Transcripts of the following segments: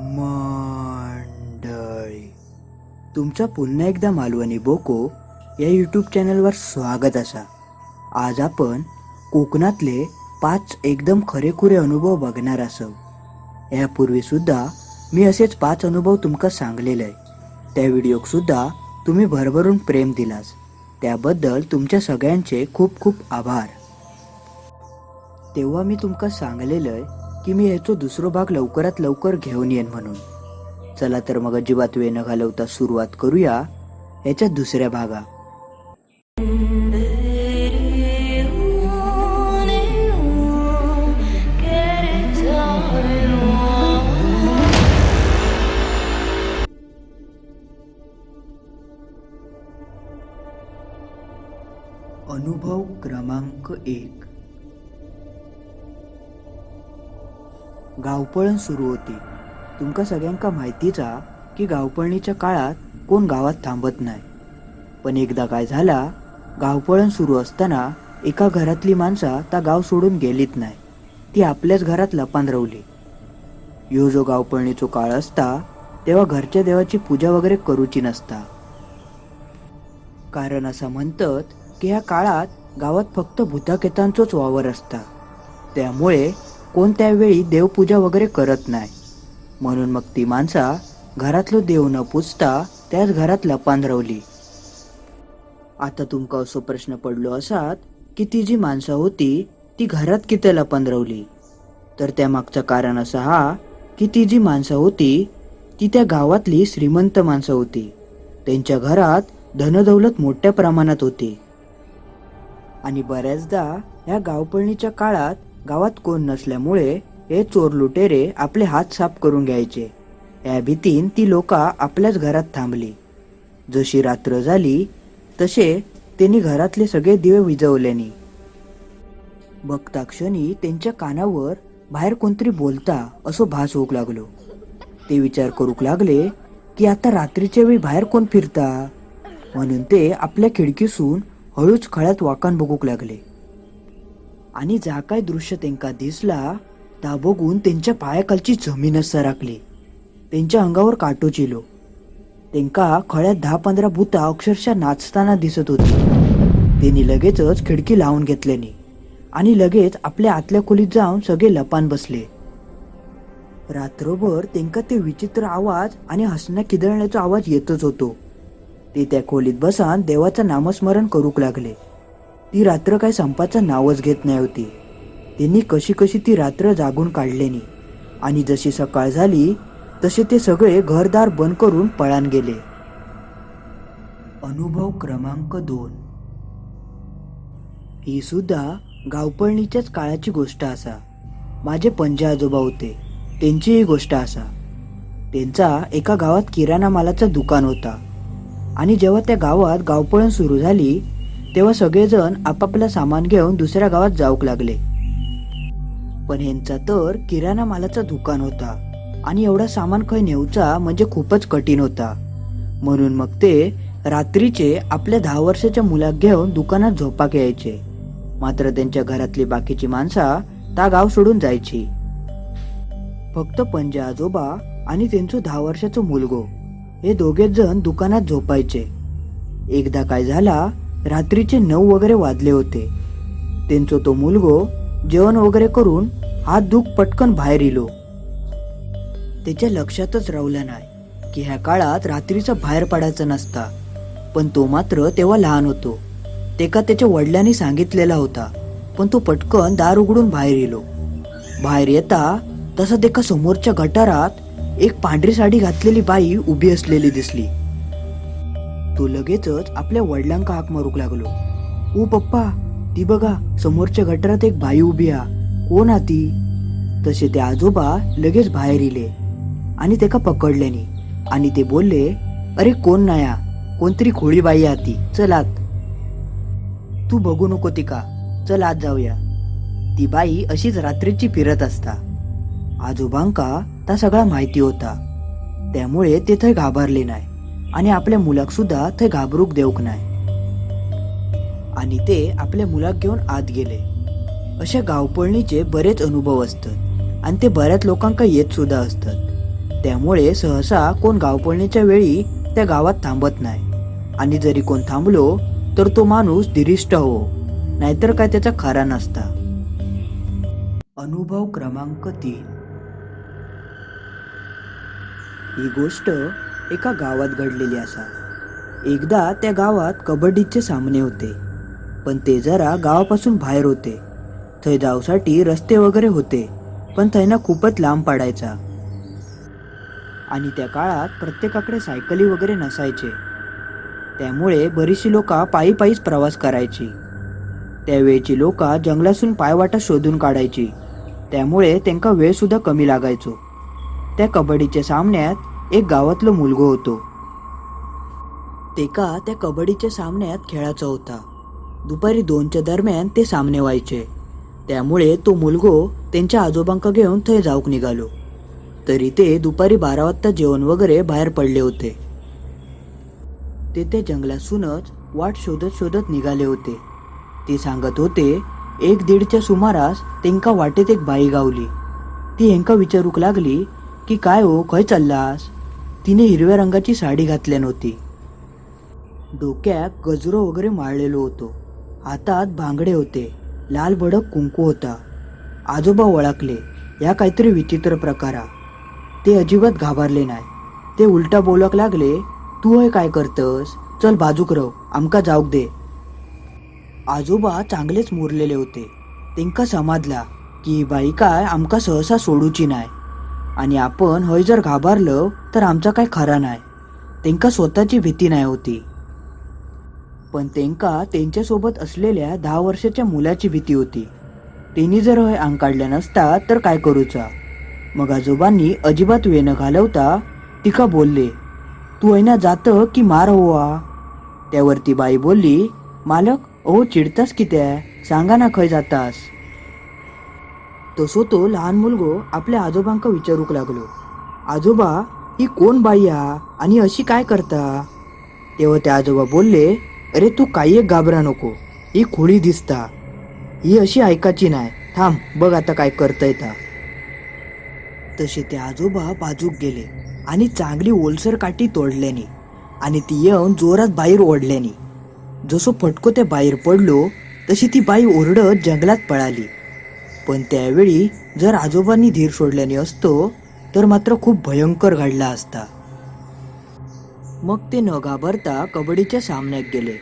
मंडळी. तुमचा पुन्हा एकदा मालवणी बोको या यूट्यूब चॅनलवर स्वागत असा. आज आपण कोकणातले पाच एकदम खरेखुरे अनुभव बघणार असो. यापूर्वी सुद्धा मी असेच पाच अनुभव तुमका सांगलेले आहे. त्या व्हिडिओक सुद्धा तुम्ही भरभरून प्रेम दिलास. त्याबद्दल तुमच्या सगळ्यांचे खूप खूप आभार. तेव्हा मी तुमका सांगलेलं आहे की मी याचो दुसरो भाग लवकरात लवकर घेऊन येईन म्हणून. चला तर मग अजिबात वेळ न घालवता सुरुवात करूया याच्या दुसऱ्या भागा. अनुभव क्रमांक एक. गावपळण सुरू होती. तुमका सगळ्यांका माहितीचा की गावपळणीच्या काळात कोण गावात थांबत नाही. पण एकदा काय झाला गावपळण सुरू असताना एका घरातली माणसं त्या गाव सोडून गेलीत नाही. ती आपल्याच घरात लपान रवली ह्यो जो गावपळणीचो काळ असता तेव्हा घरच्या देवाची पूजा वगैरे करूची नसता. कारण असं म्हणतात की ह्या काळात गावात फक्त भूताकेतांचोच वावर असता. त्यामुळे कोण त्यावेळी देवपूजा वगैरे करत नाही. म्हणून मग ती माणसा घरातलो देव न पूजता त्याच घरात लपान रवली आता तुमका असो प्रश्न पडलो असात की ती जी माणसं होती ती घरात किती लपान रवली तर त्यामागचं कारण असं हा की ती जी माणसं होती ती त्या गावातली श्रीमंत माणसं होती. त्यांच्या घरात धनदौलत मोठ्या प्रमाणात होती. आणि बऱ्याचदा ह्या गावपळणीच्या काळात गावात कोण नसल्यामुळे हे चोर लुटेरे आपले हात साफ करून घ्यायचे. या भीतीन ती लोका आपल्याच घरात थांबली. जशी रात्र झाली तसे त्यांनी घरातले सगळे दिवे विजवल्यानी बघता क्षणी त्यांच्या कानावर बाहेर कोणतरी बोलता असो भास होऊ लागलो. ते विचार करूक लागले की आता रात्रीच्या वेळी बाहेर कोण फिरता? म्हणून ते आपल्या खिडकीसून हळूच खळ्यात वाकान बघूक लागले. आणि जा काय दृश्य त्यांका दिसला ता बघून त्यांच्या पायाखालची जमीनच सरकली त्यांच्या अंगावर काटो चिलो. त्यांका खळ्यात दहा पंधरा भूता अक्षरशः नाचताना दिसत होती. त्यांनी लगेचच खिडकी लावून घेतल्यानी आणि लगेच आपल्या आतल्या खोलीत जाऊन सगळे लपान बसले. रात्रभर त्यांका ते विचित्र आवाज आणि हसण्या किदळण्याचा आवाज येतच होतो. ते त्या खोलीत बसान देवाचं नामस्मरण करूक लागले. ती रात्र काय संपाचं नावच घेत नाही होती. त्यांनी कशी कशी ती रात्र जागून काढलेनी आणि जशी सकाळ झाली तसे ते सगळे घरदार बंद करून पळान गेले. अनुभव क्रमांक दोन. ही सुद्धा गावपळणीच्याच काळाची गोष्ट असा. माझे पंजे आजोबा होते त्यांची ही गोष्ट असा. त्यांचा एका गावात किराणा मालाचं दुकान होता. आणि जेव्हा त्या गावात गावपळण सुरू झाली तेव्हा सगळेजण आपापलं सामान घेऊन दुसऱ्या गावात जाऊक लागले. पण ह्यांचा तर किराणा मालाचा दुकान होता आणि एवढा सामान खय नेऊचा म्हणजे खूपच कठीण होता. म्हणून मग ते रात्रीचे आपल्या दहा वर्षाच्या मुलाक घेऊन दुकानात झोपाक यायचे. मात्र त्यांच्या घरातली बाकीची माणसा ता गाव सोडून जायची. फक्त पंजा आजोबा आणि त्यांचं दहा वर्षाचं मुलगो हे दोघेच जण दुकानात झोपायचे. एकदा काय झाला रात्रीचे नऊ वगैरे वाजले होते. त्यांचं तो मुलगो जेवण वगैरे करून हात दुःख पटकन बाहेर इलो. त्याच्या लक्षातच रावलं नाही की ह्या काळात रात्रीचा बाहेर पडायचं नसता पण तो मात्र तेव्हा लहान होतो. ते का त्याच्या वडिलांनी सांगितलेला होता पण तो पटकन दार उघडून बाहेर येलो बाहेर येता तसा एका समोरच्या गटारात एक पांढरी साडी घातलेली बाई उभी असलेली दिसली. तो लगेचच आपल्या वडिलांका हाक मारूक लागलो. ओ पप्पा ती बघा समोरच्या गटारात एक बाई उभी आ. कोण हा ती? तसे ते आजोबा लगेच बाहेर इले आणि त्याका पकडल्यानी आणि ते बोलले अरे कोण नाया? कोणतरी खोळी बाई हा ती. चल आत. तू बघू नको ती का चल आत जाऊया. ती बाई अशीच रात्रीची फिरत असता. आजोबांका ता सगळा माहिती होता. त्यामुळे ते थंय घाबरले नाही आणि आपल्या मुलाक सुद्धा थंय घाबरूक देऊक नाही आणि ते आपल्या मुलाक घेऊन आत गेले. अशा गावपळणीचे बरेच अनुभव असतात आणि ते बऱ्याच लोकांका येत सुद्धा असतात. त्यामुळे सहसा कोण गावपळणीच्या वेळी त्या गावात थांबत नाही आणि जरी कोण थांबलो तर तो माणूस धीरिष्ट हो नाहीतर काय त्याचा खरा नसता. अनुभव क्रमांक तीन. ही गोष्ट एका गावात घडलेली असा. एकदा त्या गावात कबड्डीचे सामने होते पण ते जरा गावापासून बाहेर होते. थंय जाऊसाठी रस्ते वगैरे होते पण त्यांना खूपच लांब पडायचा. आणि त्या काळात प्रत्येकाकडे सायकली वगैरे नसायचे. त्यामुळे बरीचशी लोक पायी पायीच प्रवास करायची. त्यावेळची लोक जंगलातून पायवाटा शोधून काढायची. त्यामुळे त्यांका वेळ सुद्धा कमी लागायचो. त्या कबड्डीच्या सामन्यात एक गावातलो मुलगो होतो. तेका त्या कबड्डीच्या सामन्यात खेळाचा होता. दुपारी दोनच्या दरम्यान ते सामने व्हायचे. त्यामुळे तो मुलगो त्यांच्या आजोबांका घेऊन थंय जाऊक निघालो. तरी ते दुपारी बारा वाजता जेवण वगैरे बाहेर पडले होते. ते त्या जंगलासूनच वाट शोधत शोधत निघाले होते. ते सांगत होते एक दीडच्या सुमारास तेंका वाटेत एक बाई गावली. ती हेंका विचारूक लागली की काय हो खंय चाललास? तिने हिरव्या रंगाची साडी घातल्या नव्हती. डोक्यात गजरो वगैरे माळलेलो होतो. हातात भांगडे होते. लाल भडक कुंकू होता. आजोबा ओळखले या काहीतरी विचित्र प्रकारा. ते अजिबात घाबरले नाही. ते उलटा बोलक लागले तू हे काय करतस? चल बाजूक रव. आमका जाऊक दे. आजोबा चांगलेच मुरलेले होते. तेंका समाजला की बाई काय आमका सहसा सोडूची नाही. आणि आपण हय जर घाबरलं तर आमचा काय खरा नाही. तेंका स्वतःची भीती नाही होती. पण तेंका त्यांच्यासोबत असलेल्या दहा वर्षाच्या मुलाची भीती होती. त्यांनी जर हय अंग काढल्या नसता तर काय करूचा? मग आजोबांनी अजिबात वेळ न घालवता तिका बोलले तू ऐना जात की मार होवा त्यावरती बाई बोलली मालक अहो चिडतास कित्या? सांगा ना खय जातास. तसो तो लहान मुलगो आपल्या आजोबांका विचारूक लागलो. आजोबा ही कोण बाई हा आणि अशी काय करता? तेव्हा त्या आजोबा बोलले अरे तू काही एक घाबरा नको. ही खोळी दिसता. ही अशी ऐकाची नाही. थांब बघ आता काय करता येता. तसे ते आजोबा बाजूक गेले आणि चांगली ओलसर काठी तोडल्यानी आणि ती येऊन जोरात बाहेर ओढल्यानी. जसो फटको त्या बाहेर पडलो तशी ती बाई ओरडत जंगलात पळाली. पण त्यावेळी जर आजोबांनी धीर सोडल्याने असतो तर मात्र खूप भयंकर घडला असता. मग ते न घाबरता कबड्डीच्या सामन्यात गेले.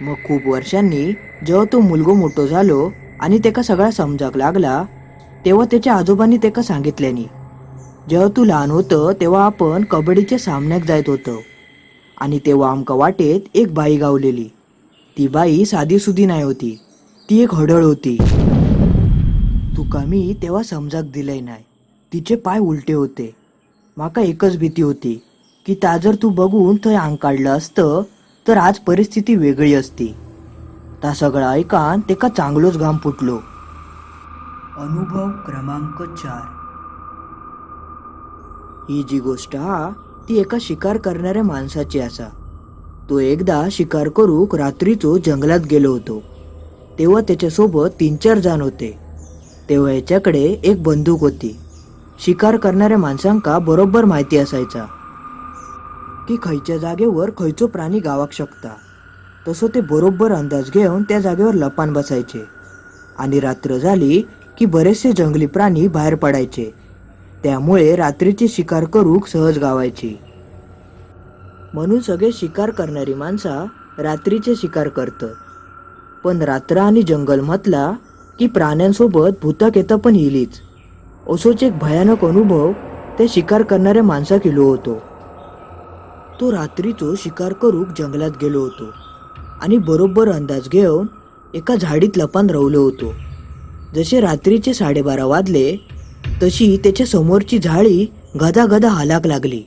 मग खूप वर्षांनी जेव्हा तो मुलगो मोठो झालो आणि तेका सगळा समजाक लागला तेव्हा त्याच्या आजोबांनी तेका सांगितल्यानी जेव्हा तू लहान होतं तेव्हा आपण कबड्डीच्या सामन्यात जायत होतो. आणि तेव्हा आमका वाटेत एक बाई गावलेली. ती बाई साधी सुधी नाही होती. ती एक हडळ होती. तुका मी तेव्हा समजाक दिलंय नाही. तिचे पाय उलटे होते. माका एकच भीती होती की ता जर तू बघून थंय अंग काढलं असतं तर आज परिस्थिती वेगळी असती. ता सगळं ऐकान तेका चांगलोच घाम फुटलो. अनुभव क्रमांक चार. ही जी गोष्ट हा ती एका शिकार करणाऱ्या माणसाची असा तो एकदा शिकार करूक रात्रीचो जंगलात गेलो होतो. तेव्हा त्याच्यासोबत तीन चार जण होते. तेव्हा याच्याकडे एक बंदूक होती. शिकार करणाऱ्या माणसांका बरोबर माहिती असायचा. की खयच्या जागेवर खयचो प्राणी गावाक शकता. तसो ते बरोबर अंदाज घेऊन त्या जागेवर लपान बसायचे. आणि रात्र झाली की बरेचसे जंगली प्राणी बाहेर पडायचे. त्यामुळे रात्रीची शिकार करूक सहज गावायची. म्हणून सगळे शिकार करणारी माणसा रात्रीचे शिकार करतात पण रात्र आणि जंगल म्हटला की प्राण्यांसोबत भूतक येता पण येईलीच असोच एक भयानक अनुभव त्या शिकार करणाऱ्या माणसा केलो होतो. तो रात्रीचो शिकार करूक जंगलात गेलो होतो आणि बरोबर अंदाज घेऊन एका झाडीत लपान रवलो होतो. जसे रात्रीचे साडेबारा वाजले तशी त्याच्या समोरची झाडी गदा गदा हालाक लागली.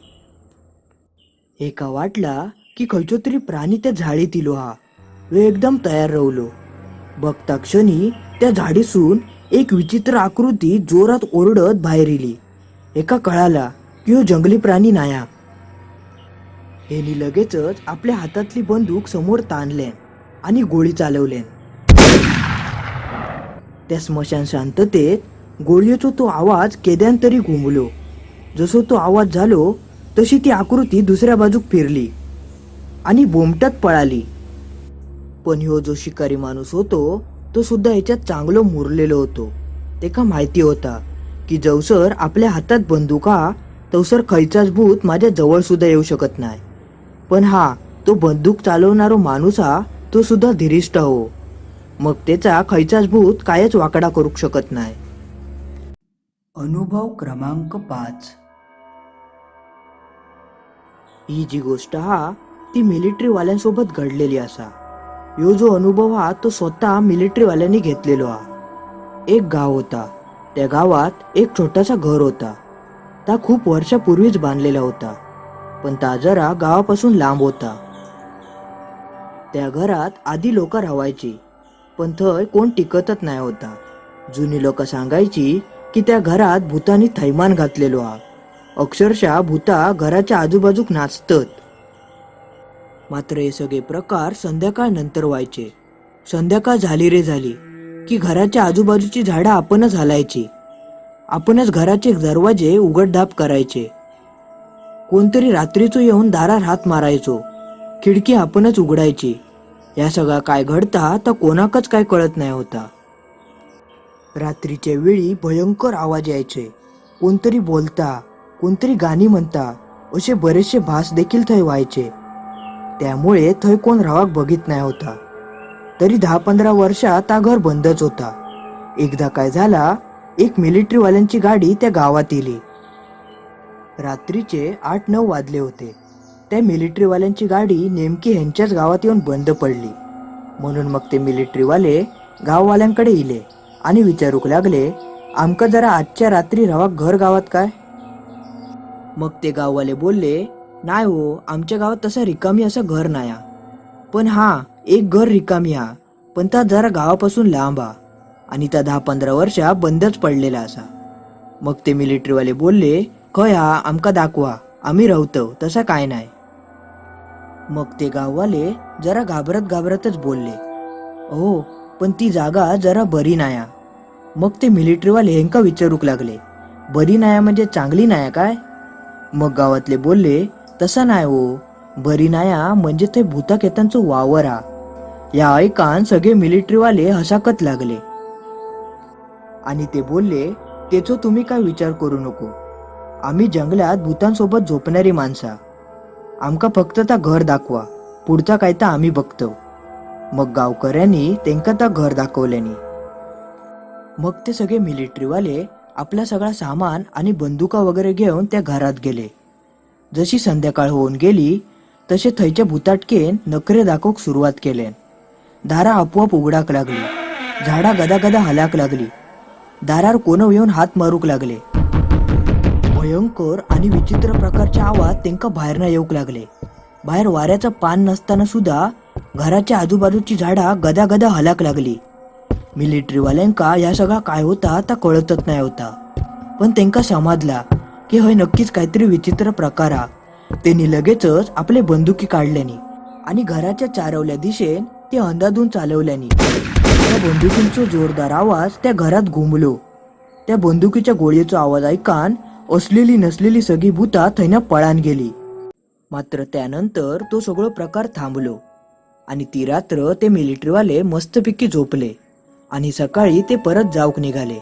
एका वाटला की खयचो तरी प्राणी त्या झाडीत इलो हा. वे एकदम तयार रवलो. बघता क्षणी त्या झाडीसून एक विचित्र आकृती जोरात ओरडत बाहेर येली. एका कळाला की हो जंगली प्राणी नाया. हेनी लगेचच आपल्या हातातली बंदूक समोर ताणले आणि गोळी चालवले. त्या स्मशान शांततेत गोळीचो तो आवाज केद्यान तरी घुमलो जसो तो आवाज झालो तशी ती आकृती दुसऱ्या बाजूक फिरली आणि बोमटत पळाली. पण ह्यो जो शिकारी माणूस होतो तो सुद्धा याच्यात चांगलो मुरलेलो होतो. तेका माहिती होता की जवसर आपल्या हातात बंदुका तवसर खैचाच भूत माझ्या जवळ सुद्धा येऊ शकत नाही. पण हा तो बंदूक चालवणारो माणूस हा तो सुद्धा धीरिष्ट हो. मग त्याचा खैचाच भूत कायच वाकडा करू शकत नाही. अनुभव क्रमांक पाच. ही जी गोष्ट हा ती मिलिटरी वाल्यांसोबत घडलेली असा. ह्यो जो अनुभव हा तो स्वतः मिलिटरीवाल्यांनी घेतलेलो हा. एक गाव होता. त्या गावात एक छोटासा घर होता. ता खूप वर्षापूर्वीच बांधलेला होता. पण ता जरा गावापासून लांब होता. त्या घरात आधी लोक राहायची पण थंय कोण टिकतच नाही होता. जुनी लोक सांगायची की त्या घरात भूतानी थैमान घातलेलो हा. अक्षरशः भूता घराच्या आजूबाजूक नाचतत. मात्र हे सगळे प्रकार संध्याकाळ नंतर व्हायचे. संध्याकाळ झाली रे झाली की घराच्या आजूबाजूची झाडं आपणच हलायची. आपणच घराचे दरवाजे उघडधाप करायचे. कोणतरी रात्रीचो येऊन दारात हात मारायचो खिडकी आपणच उघडायची. या सगळा काय घडता तर कोणाकच काय कळत नाही होता. रात्रीच्या वेळी भयंकर आवाज यायचे. कोणतरी बोलता कोणतरी गाणी म्हणता असे बरेचसे भास देखील थंय व्हायचे. त्यामुळे थंय कोण रावाक बघित नाही होता. तरी दहा पंधरा वर्षात हा घर बंदच होता. एकदा काय झाला एक मिलिटरीवाल्यांची गाडी त्या गावात येली. रात्रीचे आठ नऊ वाजले होते. त्या मिलिटरीवाल्यांची गाडी नेमकी ह्यांच्याच गावात येऊन बंद पडली. म्हणून मग ते मिलिटरीवाले गाववाल्यांकडे इले आणि विचारूक लागले आमका जरा आजच्या रात्री रवा घर गावात काय? मग ते गाववाले बोलले नाही हो आमच्या गावात तसं रिकामी असं घर नाही हा. पण हा एक घर रिकामी हा. पण त्या जरा गावापासून लांब हा. आणि त्या दहा पंधरा वर्षा बंदच पडलेला असा. मग ते मिलिटरीवाले बोलले खय हा आमका दाखवा. आम्ही राहतो तसा काय नाही. मग ते गाववाले जरा घाबरत घाबरतच बोलले हो पण ती जागा जरा बरी नाया मग ते मिलिटरीवाले हेंका विचारूक लागले बरी नाया म्हणजे चांगली नाया काय? मग गावातले बोलले तसा नाही हो. बरी नाया म्हणजे ते भूताकेतांचं वावर हा या ऐकान सगळे मिलिटरीवाले हसाकत लागले. आणि ते बोलले त्याचो तुम्ही काय विचार करू नको. आम्ही जंगलात भूतांसोबत झोपणारी माणसा आमका फक्त त्या घर दाखवा. पुढचा काय तर आम्ही बघतो. मग गावकऱ्यांनी त्यांका त्या घर दाखवल्यानी. मग ते सगळे मिलिटरीवाले आपला सगळा सामान आणि बंदुका वगैरे घेऊन त्या घरात गेले. जशी संध्याकाळ होऊन गेली तसे थंयचे भूताटकेन नखरे दाखोवंक सुरुवात केले दारा आपोआप उघडाक लागली. झाडा गदा गदा हलाक लागली. दारार कोणव येऊन हात मारूक लागले. भयंकर आणि विचित्र प्रकारचे आवाज त्यांका भायर ना येऊक लागले. बाहेर वाऱ्याचं पान नसताना सुद्धा घराच्या आजूबाजूची झाडा गदा गदा हलाक लागली. मिलिटरीवाल्यांका या सगळा काय होता ता कळतच नाही होता. पण त्यांका समजला की हय नक्कीच काहीतरी विचित्र प्रकार हा. त्यांनी लगेचच आपले बंदुकी काढल्याने आणि घराच्या चारवल्या दिशेन ते अंदाधून चालवल्याने त्या बंदुकींचा जोरदार आवाज त्या घरात घुमलो. त्या बंदुकीच्या गोळीचा आवाज ऐकान असलेली नसलेली सगळी भूता थैना पळान गेली. मात्र त्यानंतर तो सगळं प्रकार थांबलो आणि ती रात्र ते मिलिटरीवाले मस्तपैकी झोपले आणि सकाळी ते परत जाऊक निघाले.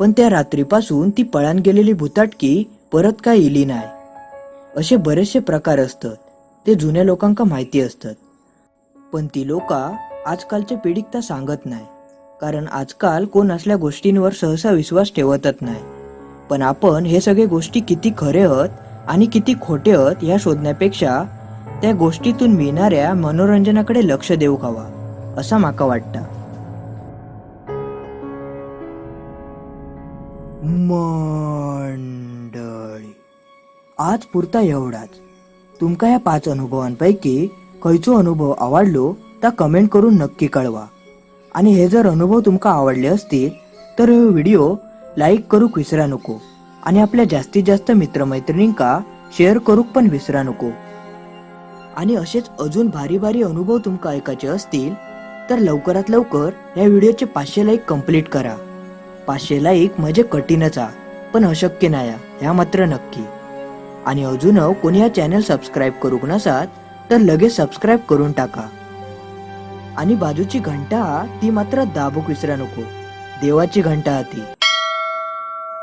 पण त्या रात्रीपासून ती पळान गेलेली भुताटकी परत काय इली नाही. असे बरेचसे प्रकार असतात. ते जुन्या लोकांका माहिती असतात. पण ती लोका आजकालच्या पिढीक त्या सांगत नाही. कारण आजकाल कोण असल्या गोष्टींवर सहसा विश्वास ठेवतच नाही. पण आपण हे सगळे गोष्टी किती खरे आहेत आणि किती खोटे आहेत ह्या शोधण्यापेक्षा त्या गोष्टीतून मिळणाऱ्या मनोरंजनाकडे लक्ष देऊ हवा असा माका वाटतं. मंडळी. आज पुरता एवढाच. तुमका या पाच अनुभवांपैकी खयचो अनुभव आवडलो तर कमेंट करून नक्की कळवा. आणि हे जर अनुभव तुमका आवडले असतील तर हे व्हिडिओ लाईक करूक विसरा नको आणि आपल्या जास्तीत जास्त मित्रमैत्रिणींका शेअर करूक पण विसरा नको. आणि असेच अजून भारी भारी अनुभव तुमका ऐकायचे असतील तर लवकरात लवकर या व्हिडिओचे पाचशे लाईक कंप्लीट करा. पाचशे लाईक म्हणजे कठीणच पण अशक्य नाही ह्या मात्र नक्की. आणि अजून कोणी हा चॅनल सबस्क्राईब करूक नसात तर लगेच सबस्क्राईब करून टाका. आणि बाजूची घंटा ती मात्र दाबूक विसरा नको. देवाची घंटा ती.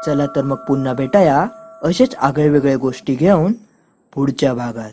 चला तर मग पुन्हा भेटाया असेच आगळे वेगळे गोष्टी घेऊन पुढच्या भागात.